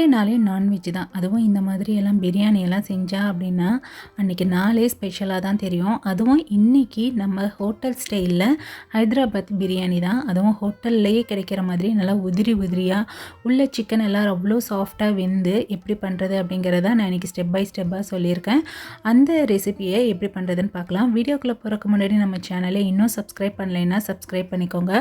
Sunday நாளே non veg தான். அதுவும் இந்த மாதிரி எல்லாம் பிரியாணி எல்லாம் செஞ்சா அப்படின்னா அன்றைக்கி நாளே ஸ்பெஷலாக தான் தெரியும். அதுவும் இன்றைக்கி நம்ம ஹோட்டல் ஸ்டைலில் ஹைதராபாத் பிரியாணி தான். அதுவும் ஹோட்டல்லையே கிடைக்கிற மாதிரி நல்லா உதிரி உதிரியாக உள்ள சிக்கன் எல்லாம் அவ்வளோ சாஃப்டாக வெந்து எப்படி பண்ணுறது அப்படிங்கிறத நான் இன்றைக்கி ஸ்டெப் பை ஸ்டெப்பாக சொல்லியிருக்கேன். அந்த ரெசிபியை எப்படி பண்ணுறதுன்னு பார்க்கலாம். வீடியோக்குள்ளே போகிறக்கு முன்னாடி நம்ம சேனலை இன்னும் சப்ஸ்கிரைப் பண்ணலைன்னா சப்ஸ்கிரைப் பண்ணிக்கோங்க.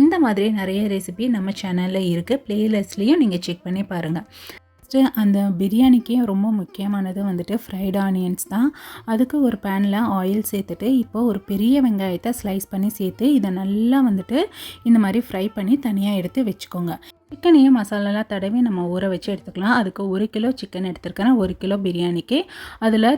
இந்த மாதிரி நிறைய ரெசிபி நம்ம சேனலில் இருக்குது ப்ளேலிஸ்ட்லேயும் நீங்கள் செக் பண்ணி பாருங்கள் ஃபஸ்ட்டு அந்த பிரியாணிக்கே ரொம்ப முக்கியமானது வந்துட்டு ஃப்ரைட் ஆனியன்ஸ் தான். அதுக்கு ஒரு பேனில் ஆயில் சேர்த்துட்டு இப்போ ஒரு பெரிய வெங்காயத்தை ஸ்லைஸ் பண்ணி சேர்த்து இதை நல்லா வந்துட்டு இந்த மாதிரி ஃப்ரை பண்ணி தனியாக எடுத்து வச்சுக்கோங்க. சிக்கனையும் மசாலாலாம் தடவி நம்ம ஊற வச்சு எடுத்துக்கலாம். அதுக்கு ஒரு கிலோ சிக்கன் எடுத்துருக்கேன். ஒரு கிலோ பிரியாணிக்கு. அதில்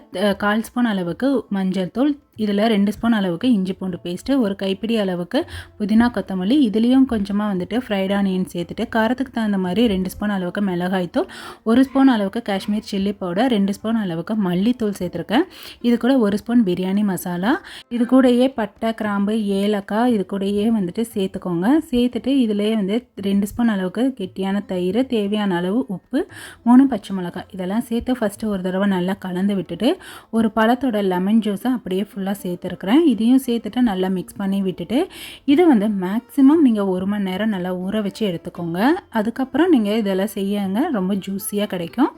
கால் ஸ்பூன் அளவுக்கு மஞ்சள் தூள் இதில் ரெண்டு ஸ்பூன் அளவுக்கு இஞ்சி பூண்டு பேஸ்ட்டு ஒரு கைப்பிடி அளவுக்கு புதினா கொத்தமல்லி இதுலேயும் கொஞ்சமாக வந்துட்டு ஃப்ரைட் ஆனியன் சேர்த்துட்டு காரத்துக்கு தகுந்த மாதிரி ரெண்டு ஸ்பூன் அளவுக்கு மிளகாய்த்தூள் ஒரு ஸ்பூன் அளவுக்கு காஷ்மீர் சில்லி பவுடர் ரெண்டு ஸ்பூன் அளவுக்கு மல்லித்தூள் சேர்த்துருக்கேன். இது கூட ஒரு ஸ்பூன் பிரியாணி மசாலா. இது கூடயே பட்டை கிராம்பு ஏலக்காய் இது கூடயே வந்துட்டு சேர்த்துக்கோங்க. சேர்த்துட்டு இதிலே வந்து ரெண்டு ஸ்பூன் அளவுக்கு கெட்டியான தயிர் தேவையான அளவு உப்பு மூணு பச்சை மிளகாய். இதெல்லாம் சேர்த்து ஃபஸ்ட்டு ஒரு தடவை நல்லா கலந்து விட்டுட்டு ஒரு பழத்தோட லெமன் ஜூஸை அப்படியே ஃபுல்லாக சேர்த்துருக்குறேன். இதையும் சேர்த்துட்டு நல்லா மிக்ஸ் பண்ணி விட்டுட்டு இது வந்து மேக்ஸிமம் நீங்கள் ஒரு மணி நேரம் நல்லா ஊற வச்சு எடுத்துக்கோங்க. அதுக்கப்புறம் நீங்கள் இதெல்லாம் செய்யுங்க. ரொம்ப ஜூஸியாக கிடைக்கும்.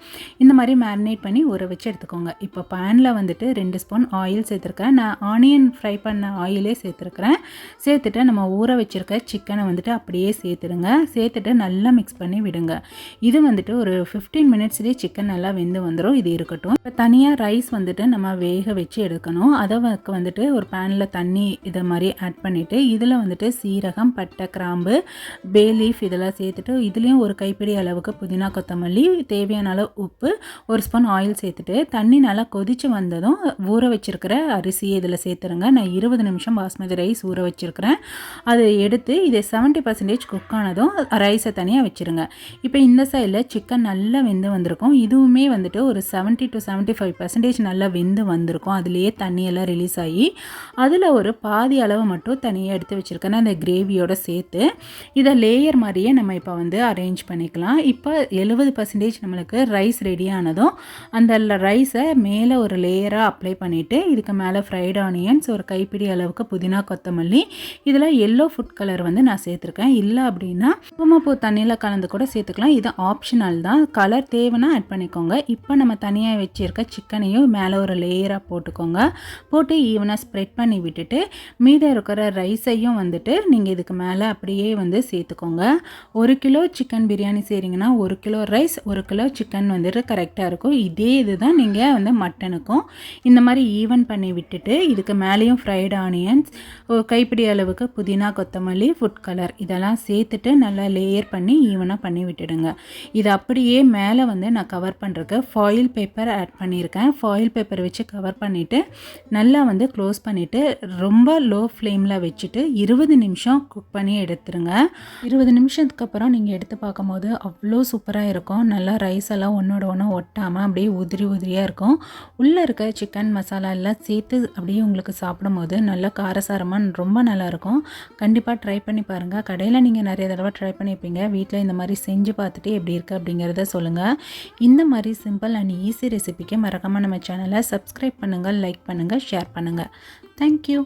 இந்த மாதிரி மேரினேட் பண்ணி ஊற வச்சு எடுத்துக்கோங்க. இப்போ பேனில் வந்துட்டு ரெண்டு ஸ்பூன் ஆயில் சேர்த்துருக்கேன். நான் ஆனியன் ஃப்ரை பண்ண ஆயிலே சேர்த்துருக்குறேன். சேர்த்துட்டு நம்ம ஊற வச்சுருக்க சிக்கனை வந்துட்டு அப்படியே சேர்த்துடுங்க. சேர்த்துட்டு நல்லா மிக்ஸ் பண்ணி விடுங்க. இது வந்துட்டு ஒரு ஃபிஃப்டீன் மினிட்ஸ்லேயே சிக்கன் நல்லா வெந்து வந்துடும் இது இருக்கட்டும். இப்போ தனியாக ரைஸ் வந்துட்டு நம்ம வேக வச்சு எடுக்கணும். அதை வந்துட்டு ஒரு பேனில் தண்ணி இதை மாதிரி ஆட் பண்ணிவிட்டு இதில் வந்துட்டு சீரகம் பட்டை கிராம்பு பே லீஃப் இதெல்லாம் சேர்த்துட்டு இதுலேயும் ஒரு கைப்பிடி அளவுக்கு புதினா கொத்தமல்லி தேவையான அளவு உப்பு ஒரு ஸ்பூன் ஆயில் சேர்த்துட்டு தண்ணி நல்லா கொதித்து வந்ததும் ஊற வச்சுருக்கிற அரிசியை இதில் சேர்த்துருங்க. நான் இருபது நிமிஷம் பாஸ்மதி ரைஸ் ஊற வச்சுருக்கிறேன். அதை எடுத்து இதை செவன்ட்டி பர்சன்டேஜ் குக் ஆனதும் ரைஸை தனியாக வச்சுருங்க. இப்போ இந்த சைடில் சிக்கன் நல்லா வெந்து வந்திருக்கும். இதுவுமே வந்துட்டு ஒரு seventy two seventy five percentage நல்லா வெந்து வந்திருக்கும். அதுலேயே தண்ணியெல்லாம் ரிலீஸ் ஆகி அதில் ஒரு பாதி அளவு மட்டும் தனியாக எடுத்து வச்சுருக்கேன். அந்த கிரேவியோட சேர்த்து இதை லேயர் மாதிரியே நம்ம இப்போ வந்து அரேஞ்ச் பண்ணிக்கலாம். இப்போ எழுபது பர்சன்டேஜ் நம்மளுக்கு ரைஸ் ரெடி ஆனதும் அந்த ரைஸை மேலே ஒரு லேயராக அப்ளை பண்ணிவிட்டு இதுக்கு மேலே ஃப்ரைட் ஆனியன்ஸ் ஒரு கைப்பிடி அளவுக்கு புதினா கொத்தமல்லி இதில் எல்லோ ஃபுட் கலர் வந்து நான் சேர்த்துருக்கேன். இல்லை அப்படின்னா குங்குமப்பூ தண்ணியில் கலந்து கூட சேர்த்துக்கலாம். இது ஆப்ஷனல் தான். கலர் தேவைன்னா ஆட் பண்ணிக்கோங்க. இப்போ நம்ம தனியாக வச்சுருக்க சிக்கனையும் மேலே ஒரு லேயராக போட்டுக்கோங்க. போட்டு ஈவனாக ஸ்ப்ரெட் பண்ணி விட்டுட்டு மீதம் இருக்கிற ரைஸையும் வந்துட்டு நீங்கள் இதுக்கு மேலே அப்படியே வந்து சேர்த்துக்கோங்க. ஒரு கிலோ சிக்கன் பிரியாணி செய்கிறீங்கன்னா ஒரு கிலோ ரைஸ் ஒரு கிலோ சிக்கன் வந்துட்டு கரெக்டாக இருக்கும். இதே இது தான் நீங்கள் வந்து மட்டனுக்கும் இந்த மாதிரி ஈவன் பண்ணி விட்டுட்டு இதுக்கு மேலேயும் ஃப்ரைட் ஆனியன்ஸ் கைப்பிடி அளவுக்கு புதினா கொத்தமல்லி ஃபுட் கலர் இதெல்லாம் சேர்த்துட்டு நல்லா லேயர் பண்ணி பண்ணி ஈவனாக பண்ணி விட்டுடுங்க. இது அப்படியே மேலே வந்து நான் கவர் பண்ணுறதுக்கு ஃபாயில் பேப்பர் ஆட் பண்ணியிருக்கேன். ஃபாயில் பேப்பர் வச்சு கவர் பண்ணிவிட்டு நல்லா வந்து க்ளோஸ் பண்ணிவிட்டு ரொம்ப லோ ஃப்ளேமில் வச்சுட்டு இருபது நிமிஷம் குக் பண்ணி எடுத்துருங்க. இருபது நிமிஷத்துக்கு அப்புறம் நீங்கள் எடுத்து பார்க்கும்போது அவ்வளோ சூப்பராக இருக்கும். நல்லா ரைஸ் எல்லாம் ஒன்றோட ஒன்று ஒட்டாமல் அப்படியே உதிரி உதிரியாக இருக்கும். உள்ளே இருக்க சிக்கன் மசாலா எல்லாம் சேர்த்து அப்படியே உங்களுக்கு சாப்பிடும்போது நல்லா காரசாரமாக ரொம்ப நல்லாயிருக்கும் கண்டிப்பாக ட்ரை பண்ணி பாருங்கள் கடையில் நீங்கள் நிறைய தடவை ட்ரை பண்ணியிருப்பீங்க வீட்டில் இந்த மாதிரி செஞ்சு பார்த்துட்டு எப்படி இருக்குது அப்படிங்கிறத சொல்லுங்கள் இந்த மாதிரி சிம்பிள் அண்ட் ஈஸி ரெசிபிக்கு மறக்காமல் நம்ம சேனலை சப்ஸ்கிரைப் பண்ணுங்கள் லைக் பண்ணுங்கள் ஷேர் பண்ணுங்கள் தேங்க்யூ